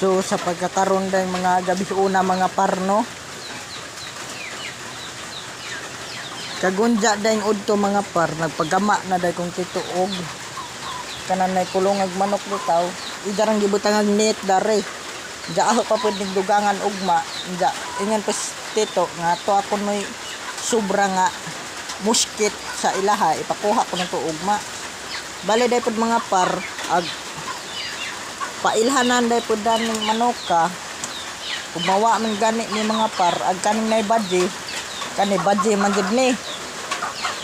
So sa pagkakaroon din mga gabi una mga parno. Kagunja din udto mga par nagpagama na dai kong tituog. Kanan nay kulong ag manok bitaw. Idarang gibutang ag net dare. Ja ako pa pud dugangan ugma. Ja ingan pas tito nga to ako noy sobra nga muskit sa ilaha ipakuha ko nito ugma. Bale dai pud mga par ag pailhanan dai pud daning manoka. Kumawa man gani ni mga par ag kaning nay badge kani badge man gid ni.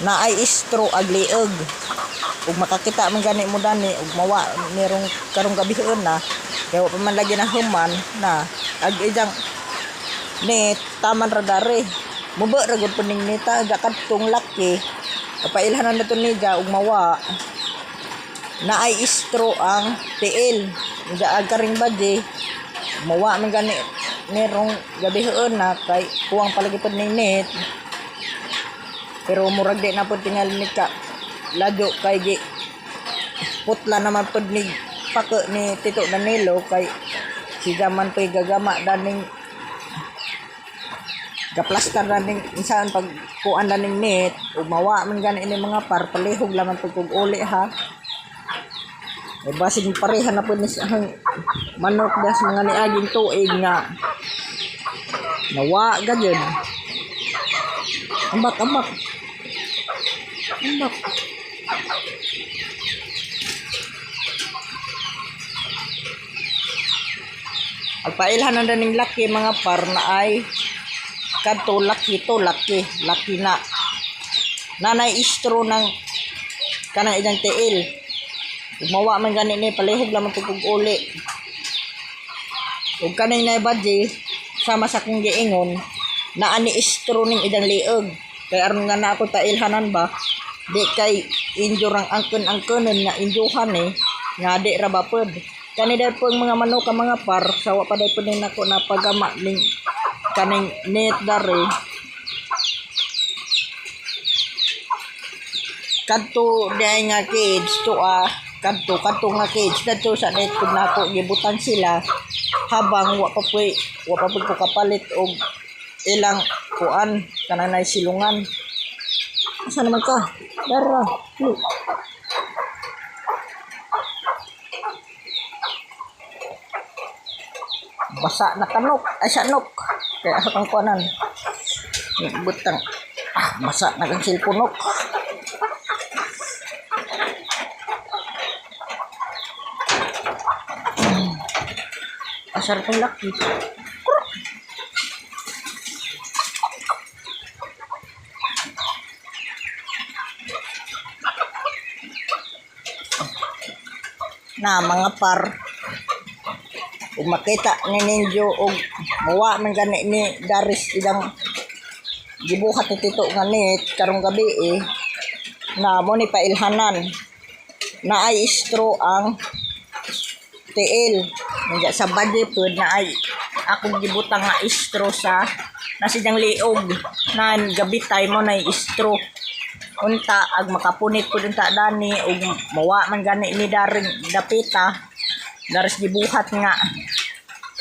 Na ay istro ag liog ug makakita man gani mo dani ug mawa nirong karong gabi na. Kaya wa pa man lagi na human na. Ag ijang ni taman ra dari. Mubo ra gud puning nita aga kadtong laki. Papailhanan na to ni ja ug mawa. Na ay istro ang tiil ja ag karing badge mawa man gani nirong gabi na kay kuwang palagi ning net pero murag di na po tingal ni ka. Ladyo kay gi putla naman po ni pako ni Tito Danilo kay si Gaman po gagama daning gaplastar daning insaan pag kuan daning net umawa man gani ini mga par palihog laman po kog uli ha ay basig pareha na po ni ang manok das mga niaging tuig nga nawa gajud ambak ambak. Ambak. Agpailhan na daning laki mga par na ay kadto laki to laki laki na. Nanay istro ng kanang ilang tiil umawa man gani ni palihog lamang tugog uli. Ug kanay na badji sama sa kong giingon na ani istro ning idang liog kay aron nga na ako tailhanan ba di kay injure ang angkon angkonon nga injuhan eh nga di ra ba pod kani dai mga manok mga par sawa pa dai po ning nako na pagama ning kaning net dare. Kadto dai nga kids to ah kadto kadto nga kids. Kadto sa net pud nako gibutan sila habang wa pa po wa pa ko kapalit og ilang kuan kanang nay silungan. Asa naman ka? Dara look basa na kanok. Ay sa nok. Kaya sa kang kuanan butang ah, basa na kang silpunok asar kong laki. Na mga par. Ug makita ni ninyo og muwa man gani ni Daris ilang gibuhat ni Tito nga net karong gabi eh na mo ni pailhanan. Na ay istro ang tiil Nandiya sa body food na ay akong gibutang nga istro sa na sidyang liog. Na gabi time mo na istro. Unta ag makapunit ko ta dani ug mawa man gani ni daring dapita. Daras gibuhat nga.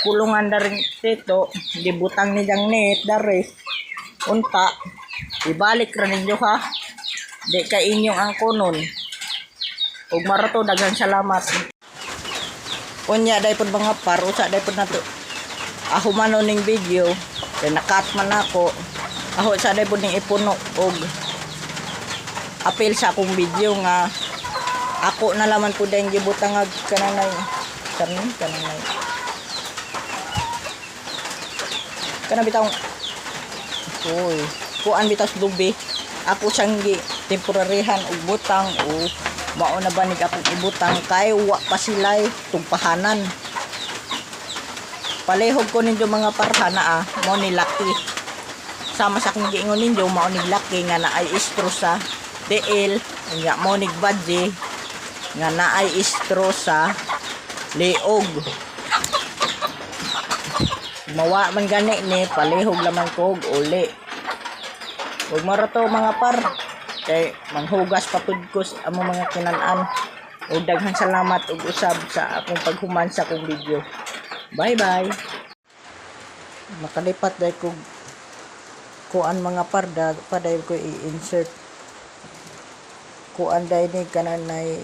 Kulungan daring tito gibutang ni dang net dares unta ibalik ra ninyo ha. Di ka inyong ang kunon ug marato daghang salamat unya day pud mga par usa day pud nato. Ako man ning video kay nakat man ako. Ako sa day pud ning ipuno og apel sa akong video nga ako na laman po dahil gibutang ag kananay. Kanin kananay. Kana bitaw Uy, kuan bitaw dubi. Ako siyang gi temporaryhan og butang o mao na banig akong ibutang? Kay wa pa sila'y tugpahanan. Palihog ko ninyo mga parhana ah. Mo ni laki. Sama sa akong giingon ninyo mao ni laki nga na ay istro sa DL nga mo ni badge nga na ay istro sa liog mawa man gani ni palihog lamang kog uli. Huwag marato mga par kay manghugas pa pud ko sa among mga kinan-an. Ug daghang salamat ug usab sa akong paghuman sa akong video. Bye bye. Makalipat dahil ko kuan mga parda paday ko i-insert. Kuan dahil ni kananay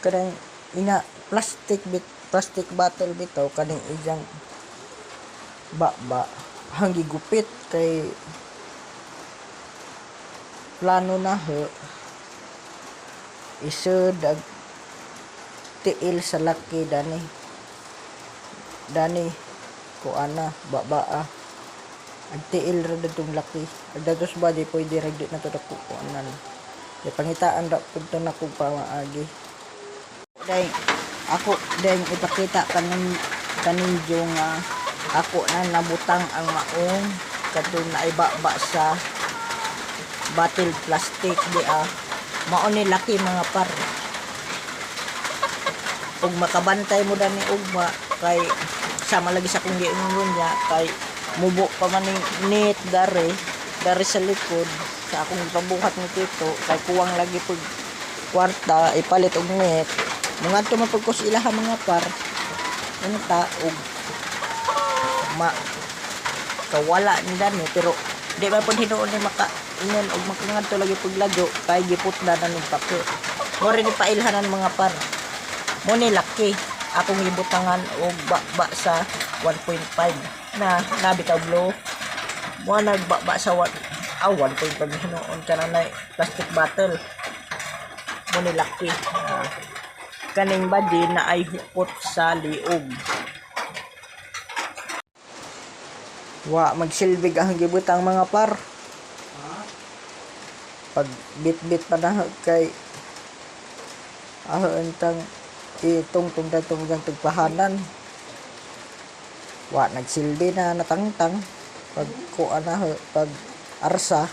kanang ina plastic bit plastic bottle bitaw kaning ijang ba ba hanggi gupit kay plano na ho isud ag tiil sa laki dani. Dani ko ana babaa. Ang tiil ra datong laki. Ang datos ba di pwede ra di na to dako ko anan. Di pangitaan ra pud to na kog pamaagi dai ako dai ipakita kanin kaninyo nga ako na nabutang ang maong. Kadto na ibaba sa bottle plastic di ah. Mao ni laki mga par. Ug makabantay mo dani ugma kay sama lagi sa kung giingon niya kay mubo pa man ni net dare dare sa likod sa akong pabuhat ni tito kay kuwang lagi pag kwarta ipalit og net mga tumapag ko sa ilaha mga par. Ano ta og ma kawala ni dani pero di ba pud hinuon ni maka inon og makangadto lagi pag lagyo kay giput na na ng papel mo rin ipailhanan mga par. Mo ni laki akong gibutangan og baba sa 1.5 na nabitaw blow mo nagbaba sa 1 ah 1.5 hinuon ka na plastic bottle. Mo ni laki Ah, kaning body na ay hupot sa liog. Wa magsilbig ang gibutang mga par pag bit-bit pa na kay ah entang itong tungdan tungdan tugpahanan wa nagsilbi na natangtang. Pag kuan na pag arsa